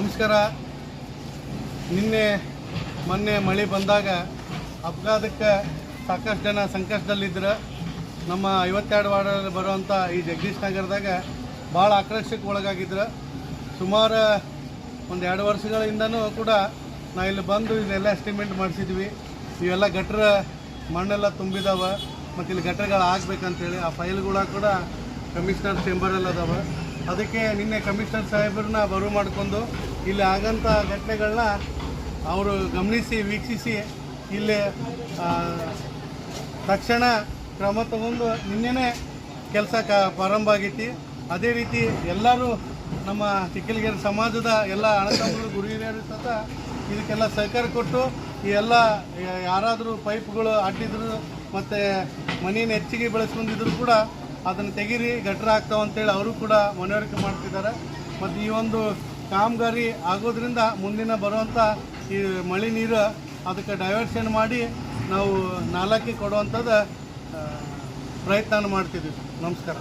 ನಮಸ್ಕಾರ. ನಿನ್ನೆ, ಮೊನ್ನೆ ಮಳೆ ಬಂದಾಗ ಅಪಘಾತಕ್ಕೆ ಸಾಕಷ್ಟು ಜನ ಸಂಕಷ್ಟದಲ್ಲಿದ್ದರು ನಮ್ಮ ಐವತ್ತೆರಡು ವಾರ್ಡಲ್ಲಿ ಬರುವಂಥ ಈ ಜಗದೀಶ್ ನಗರದಾಗ ಭಾಳ ಆಕ್ರೋಶಕ್ಕೆ ಒಳಗಾಗಿದ್ರು. ಸುಮಾರು ಒಂದು ಎರಡು ವರ್ಷಗಳಿಂದನೂ ಕೂಡ ನಾ ಇಲ್ಲಿ ಬಂದು ಇದೆಲ್ಲ ಎಸ್ಟಿಮೇಟ್ ಮಾಡಿಸಿದ್ವಿ. ಇವೆಲ್ಲ ಗಟ್ರ ಮಣ್ಣೆಲ್ಲ ತುಂಬಿದಾವೆ ಮತ್ತು ಇಲ್ಲಿ ಗಟ್ರಗಳು ಆಗಬೇಕಂತೇಳಿ ಆ ಫೈಲ್ಗಳ ಕೂಡ ಕಮಿಷನರ್ ಚೇಂಬರಲ್ಲಿ ಅದಾವ. ಅದಕ್ಕೆ ನಿನ್ನೆ ಕಮಿಷನರ್ ಸಾಹೇಬ್ರನ್ನ ಬರು ಮಾಡ್ಕೊಂಡು ಇಲ್ಲಿ ಆಗಂತ ಘಟನೆಗಳನ್ನ ಅವರು ಗಮನಿಸಿ, ವೀಕ್ಷಿಸಿ, ಇಲ್ಲಿ ತಕ್ಷಣ ಕ್ರಮ ತಗೊಂಡು ನಿನ್ನೆನೇ ಕೆಲಸ ಕ, ಪ್ರಾರಂಭ ಆಗೈತಿ ಅದೇ ರೀತಿ ಎಲ್ಲರೂ ನಮ್ಮ ಚಿಕ್ಕಲಗೆರೆ ಸಮಾಜದ ಎಲ್ಲ ಅಣ್ಣತಮ್ಮಗಳು ಗುರು ಹಿರಿಯರು ಸತ ಇದಕ್ಕೆಲ್ಲ ಸಹಕಾರ ಕೊಟ್ಟು ಈ ಎಲ್ಲ ಯಾರಾದರೂ ಪೈಪ್ಗಳು ಅಟ್ಟಿದ್ರು ಮತ್ತು ಮನೇನ ಹೆಚ್ಚಿಗೆ ಬೆಳೆಸ್ಕೊಂಡಿದ್ರು ಕೂಡ ಅದನ್ನು ತೆಗೀರಿ, ಗಟ್ರ ಆಗ್ತಾವ ಅಂತೇಳಿ ಅವರು ಕೂಡ ಮನವರಿಕೆ ಮಾಡ್ತಿದ್ದಾರೆ. ಮತ್ತು ಈ ಒಂದು ಕಾಮಗಾರಿ ಆಗೋದ್ರಿಂದ ಮುಂದಿನ ಬರುವಂಥ ಈ ಮಳೆ ನೀರು ಅದಕ್ಕೆ ಡೈವರ್ಷನ್ ಮಾಡಿ ನಾವು ನಾಲ್ಕಿಗೆ ಕೊಡುವಂಥದ್ದು ಪ್ರಯತ್ನ ಮಾಡ್ತಿದ್ದೀವಿ. ನಮಸ್ಕಾರ.